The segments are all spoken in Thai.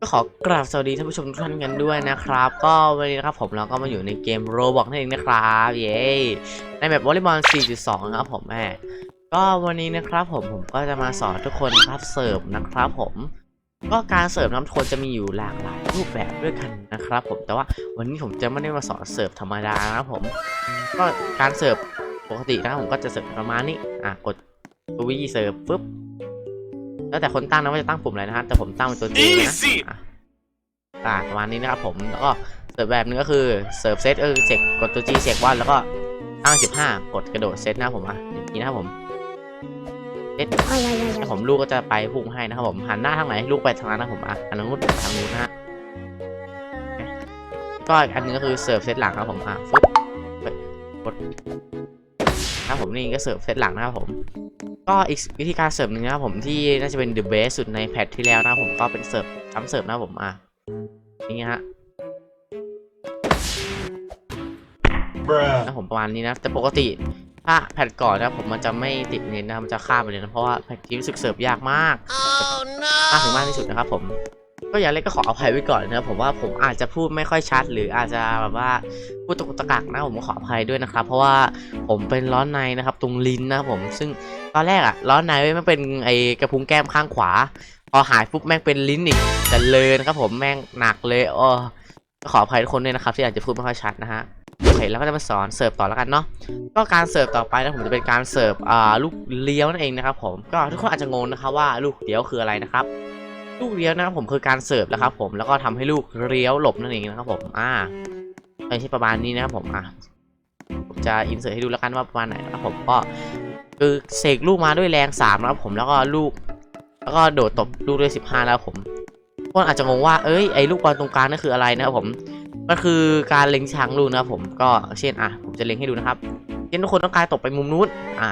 ก็ขอกราบสวัสดีท่านผู้ชมทุกท่านกันด้วยนะครับ ก็วันนี้นะครับผมเราก็มาอยู่ในเกมโรบอกนั่นเองนะครับเย้ในแบบวอลเลย์บอล 4.2 นะครับผมแม่ก็วันนี้นะครับผมผมก็จะมาสอนทุกคนครับเสิร์ฟนะครับผม ก็การเสิร์ฟน้ำโทนจะมีอยู่หลากหลายรูปแบบด้วยกันนะครับ ผมแต่ว่าวันนี้ผมจะไม่ได้มาสอนเสิร์ฟธรรมดานะครับผม ก็การเสิร์ฟปกตินะผมก็จะเสิร์ฟประมาณนี้อะกดตัววิธีเสิร์ฟปุ๊บ แล้วแต่คนตั้งนะว่าจะตั้งปุ่มอะไรนะฮะแต่ผมตั้งเป็นตัวจีนะอะอะประมาณนี้นะครับผมแล้วก็เสิร์ฟแบบนึงก็คือเสิร์ฟเซตเออเสกกดตัวจีเสกวันแล้วก็ตั้ง15กดกระโดดเซตนะครับผมอะอย่างนี้นะครับผมเซตแล้วผมลูกก็จะไปพุ่งให้นะครับผมหันหน้าทางไหนลูกไปทางนั้นนะครับผมอะอันนู้นไปทางนู้นนะฮะก็อีกอันหนึงก็คือเสิร์ฟเซตหลังครับผมอะฟึ๊บกดครับผมนี่ก็เสิร์ฟเซตหลังนะครับผม ก็อีกวิธีการเสิร์ฟหนึ่งนะครับผมที่น่าจะเป็น the best สุดในแพทที่แล้วนะครับผมก็เป็นเสิร์ฟซ้ำเสิร์ฟนะครับผมอะนี่ฮะ Bruh. นะผมประมาณนี้นะ แต่ปกติถ้าแพทก่อนนะครับผมมันจะไม่ติดเน้นนะครับมันจะข้ามไปเลยนะเพราะว่าแพทที่รู้สึกเสิร์ฟยากมากมากถึงมากที่สุดนะครับผม ก็อย่างแรกก็ขออภัยไว้ก่อนนะผมว่าผมอาจจะพูดไม่ค่อยชัด หรืออาจจะแบบว่าพูดตะกุตะกักนะผมขออภัยด้วยนะครับ เพราะว่าผมเป็นร้อนในนะครับ ตรงลิ้นนะครับผมซึ่งตอนแรกอะร้อนในไม่เป็นไอกระพุ้งแก้มข้างขวา พอหายปุ๊บแม่งเป็นลิ้นอีกแต่เลยนะครับผมแม่งหนักเลยอ๋อขออภัยทุกคนด้วยนะครับ ที่อาจจะพูดไม่ค่อยชัดนะฮะโอเคแล้วก็จะมาสอนเสิร์ฟต่อแล้วกันเนาะก็การเสิร์ฟต่อไปนะผมจะเป็นการเสิร์ฟอ่าลูกเลี้ยวนั่นเองนะครับผมก็ทุกคนอาจจะงงนะครับว่าลูกเลี้ยวคืออะไรนะครับ ลูกเลี้ยวนะครับผมคือการเสิร์ฟนะครับผมแล้วก็ทำให้ลูกเลี้ยวหลบนั่นเองนะครับผมอ่าไม่ใช่ประมาณนี้นะครับผมอะผมจะอินเสิร์ตให้ดูแล้วกันว่าประมาณไหนนะครับผมก็คือเสกลูกมาด้วยแรงสามนะครับผมแล้วก็ลูก แล้วก็โดดตบลูกด้วย 15 แล้วผมพวกอาจจะงงว่าเอ้ยไอ้ลูกบอลตรงกลางนั่นคืออะไรนะครับผมมันคือการเล็งช้างลูกนะครับผมก็เช่นอะผมจะเล็งให้ดูนะครับเช่นทุกคนต้องการตบไปมุมนู้นอะ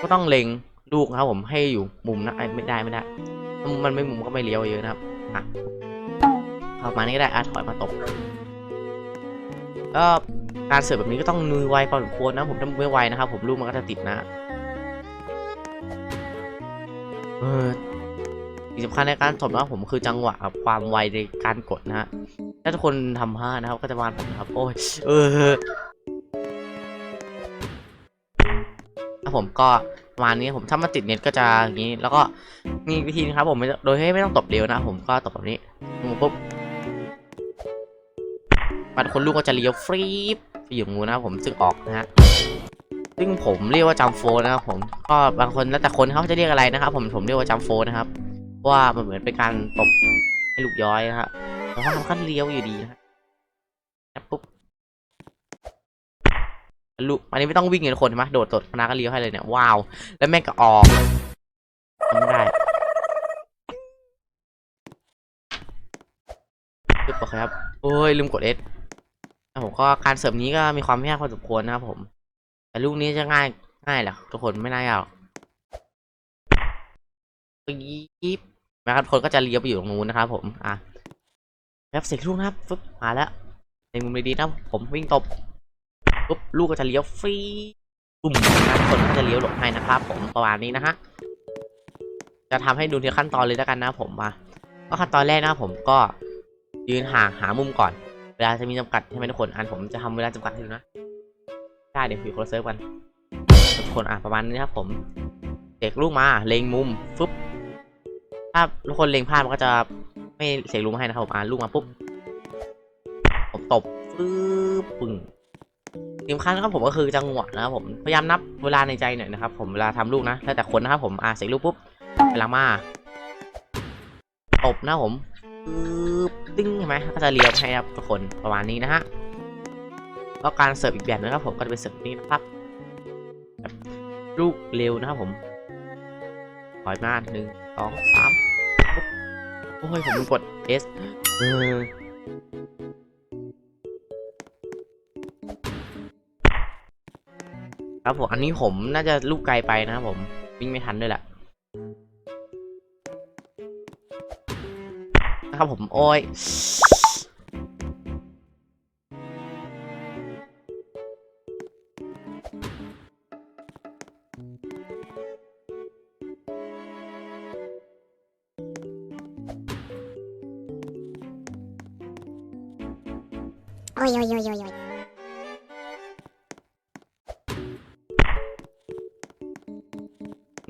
ก็ต้องเล็งลูกนะครับผมให้อยู่มุมนะไอ้ไม่ได้ไม่ได้ มันไม่หมุมก็ไม่เลี้ยวเยอะนะครับอะประมาณนี้ก็ได้อะถอยมาตบก็การเสิร์ฟแบบนี้ก็ต้องมือไวพอสมควรนะผมถ้ามือไม่ไวนะครับ ผมลูกมันก็จะติดนะเออสิ่งสำคัญในการตบนะผมคือจังหวะกับความไวในการกดนะฮะถ้าทุกคนทำพลาดนะครับ ก็จะมาผมนะครับ โอ้ยเออถ้าผมก็ ประมาณนี้ผมถ้ามาติดเน็ตก็จะอย่างนี้ แล้วก็มีวิธีนะครับ ผมโดยให้ไม่ต้องตบเร็วนะ ผมก็ตบแบบนี้ปุ๊บบางคนลูกก็จะเลี้ยวฟรีบไปอยู่งูนะครับผมซึ่งออกนะฮะซึ่งผมเรียกว่าจัมโฟนะครับผมก็บางคนแล้วแต่คนเขาจะเรียกอะไรนะครับ ผมผมเรียกว่าจัมโฟนะครับว่ามันเหมือนเป็นการตบให้ลูกย้อยนะฮะแต่ว่าทำขั้นเลี้ยวอยู่ดีนะฮะปุ๊บ ลูกอันนี้ไม่ต้องวิ่งเลยทุกคนเห็นไหมโดดตดคณะก็เลี้ยวให้เลยเนี่ย ว้าว แล้วแม่งก็ออกทำไม่ได้ปึ๊บโอเคครับ โอ้ยลืมกดเอสผมก็การเสริมนี้ก็มีความยากพอสมควรนะครับผม แต่ลูกนี้จะง่ายง่ายเหรอทุกคนไม่น่ายากหรอกปี๊บนะครับคนก็จะเลี้ยวไปอยู่ตรงนู้นนะครับผม อะแบบเสกลูกนะครับฟึบมาแล้ว ในมุมดีๆนะผมวิ่งตบ ปุ๊บลูกก็จะเลี้ยวฟรีปุ่มนะคนก็จะเลี้ยวหลบให้นะครับผมประมาณนี้นะฮะจะทำให้ดูทีขั้นตอนเลยแล้วกันนะผมมาก็ขั้นตอนแรกนะผมก็ยืนห่างหามุมก่อน เวลาจะมีจำกัดใช่ไหมทุกคนอันผมจะทำเวลาจำกัดให้ดูนะได้เดี๋ยวคุยโคเซิร์ฟกันทุกคนอะประมาณนี้ครับผมเสกลูกมาเล็งมุมฟึบถ้าทุกคนเล็งพลาดมันก็จะไม่เสกลูกมาให้นะครับผมอะลูกมาปุ๊บผมตบฟึบปึ้ง สำคัญนะครับผมก็คือจังหวะนะครับผมพยายามนับเวลาในใจหน่อยนะครับผมเวลาทำลูกนะแล้วแต่คนนะครับผมอะเสกลูกปุ๊บเวลามาตบนะผมตึ้งเห็นไหมก็จะเลี้ยวให้ครับทุกคนประมาณนี้นะฮะก็การเสิร์ฟอีกแบบนะครับผมก็จะเป็นเสิร์ฟนี้นะครับลูกเร็วนะครับผมถอยมาหนึ่งสองสามโอ้ยผมลืมกด S เออ ครับผม อันนี้ผมน่าจะลูกไกลไปนะครับผม วิ่งไม่ทันด้วยแหละครับผม โอ้ยおいおいおいおいおい。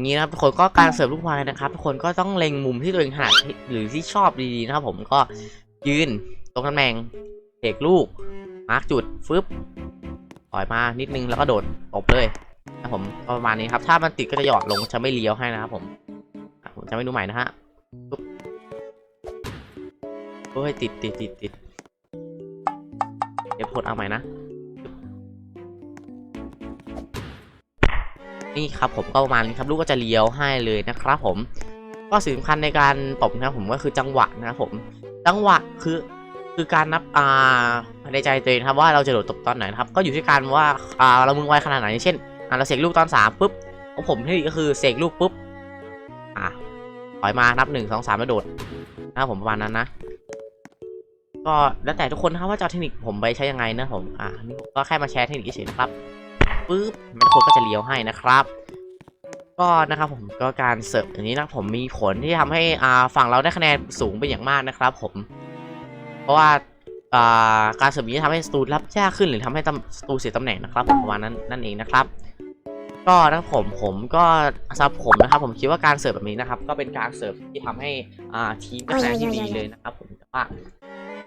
นี้นะครับทุกคนก็การเสิร์ฟลูกวายนะครับทุกคนก็ต้องเล็งมุมที่ตัวเองถนัดหรือที่ชอบดีๆนะครับผมก็ยืนตรงตำแหน่งเทกลูกมาร์กจุดฟึบปล่อยมานิดนึงแล้วก็โดดตบเลยนะผมประมาณนี้ครับ ถ้ามันติดก็จะหยอดลงจะไม่เลี้ยวให้นะครับผมผมจะไม่ดูใหม่นะฮะปึ๊บโอ้ยติดติดติดติดเดี๋ยวโพสเอาใหม่นะ นี่ครับผมก็ประมาณนี้ครับลูกก็จะเลี้ยวให้เลยนะครับผมก็สิ่งสำคัญในการตบนะครับผมก็คือจังหวะนะครับผมจังหวะคือคือการนับอ่าในใจตัวเองครับว่าเราจะโดดตบตอนไหนนะครับก็อยู่ที่การว่าอ่าเรามือไวขนาดไหนเช่นอ่าเราเสกลูกตอนสามปุ๊บของผมที่ก็คือเสกลูกปุ๊บอ่าถอยมานับหนึ่งสองสามแล้วโดดนะครับผมประมาณนั้นนะก็แล้วแต่ทุกคนนะครับว่าจะเทคนิคผมไปใช้ยังไงนะผมอ่านี่ก็แค่มาแชร์เทคนิคเฉยๆนะครับ ปุ๊บมันโค้ดก็จะเลี้ยวให้นะครับ ก็นะครับผมก็การเสิร์ฟอย่างนี้นะผมมีผลที่ทำให้อ่าฝั่งเราได้คะแนนสูงเป็นอย่างมากนะครับ ผม เพราะว่าอ่าการเสิร์ฟนี้ทำให้สตูรับยากขึ้นหรือทำให้ตำสตูเสียตำแหน่งนะครับประมาณนั้นนั่นเองนะครับก็นะครับผมผมก็สำหรับผมนะครับ ผมคิดว่าการเสิร์ฟแบบนี้นะครับ ก็เป็นการเสิร์ฟที่ทำให้อ่าทีมได้คะแนนที่ดีเลยนะครับ ผมแต่ว่า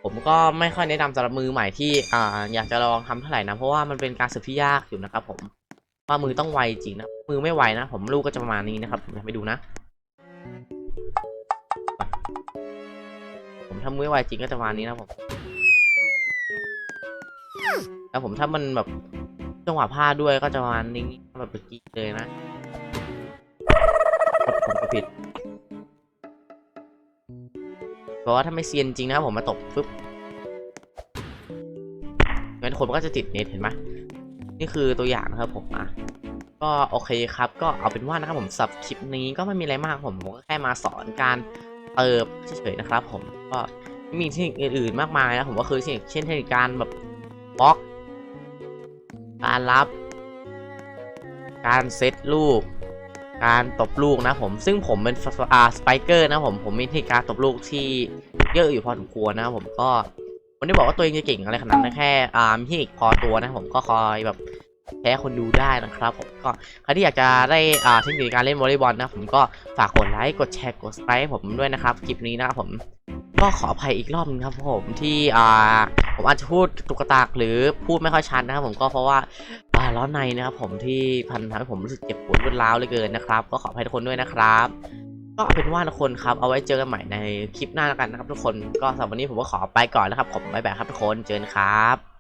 ผมก็ไม่ค่อยแนะนำสำหรับมือใหม่ที่อ่าอยากจะลองทำเท่าไหร่นะเพราะว่ามันเป็นการสิร์ฟที่ยากอยู่นะครับผมว่ามือต้องไวจริงนะมือไม่ไวนะ ผมลูกก็จะประมาณนี้นะครับผมไปดูนะ ผมทำมือไม่ไวจริงก็จะประมาณนี้นะผมแล้วผมถ้ามันแบบจังหวะพลาดด้วยก็จะประมาณนี้แบบเมื่อกี้เลยนะผมก็ผิด เพราะว่าถ้าไม่เซียนจริงนะครับผมมาตบฟึบงั้นคนมันก็จะติดเน็ตเห็นไหมนี่คือตัวอย่างนะครับผมอะก็โอเคครับ ก็เอาเป็นว่านะครับผมสับคลิปนี้ก็ไม่มีอะไรมากผมผมก็แค่มาสอนการเติบเฉยๆนะครับ ผมก็มีเทคนิคอื่นๆมากมายนะผมก็คือเช่นเช่นเทคนิคการแบบบล็อก การรับ การเซตลูก การตบลูกนะผมซึ่งผมเป็นอ่าสไปเกอร์นะผมผมมีเทคนิคการตบลูกที่เยอะอยู่พอสมควรนะผมก็ไม่ได้บอกว่าตัวเองจะเก่งอะไรขนาดนั้นแค่อ่ามีเทคนิคพอตัวนะผมก็คอยแบบแพ้คนดูได้นะครับผมก็ใครที่อยากจะได้อ่าเทคนิคการเล่นวอลเลย์บอลนะผมก็ฝากกดไลค์กดแชร์กดสไครต์ผมด้วยนะครับคลิปนี้นะครับผม ก็ขออภัยอีกรอบนึงครับผมที่อ่าผมอาจจะพูดตุกตากหรือพูดไม่ค่อยชัดนะครับผมก็เพราะว่าอ่าร้อนในนะครับผมที่พันทำให้ผมรู้สึกเจ็บปวดรุนร้าวเหลยเกินนะครับก็ขออภัยทุกคนด้วยนะครับ ก็เป็นว่าทุกคนครับเอาไว้เจอกันใหม่ในคลิปหน้าแล้วกันนะครับ ทุกคนก็สำหรับวันนี้ผมก็ขอไปก่อนนะครับผมบ๊ายบายครับทุกคนเจอกันครับ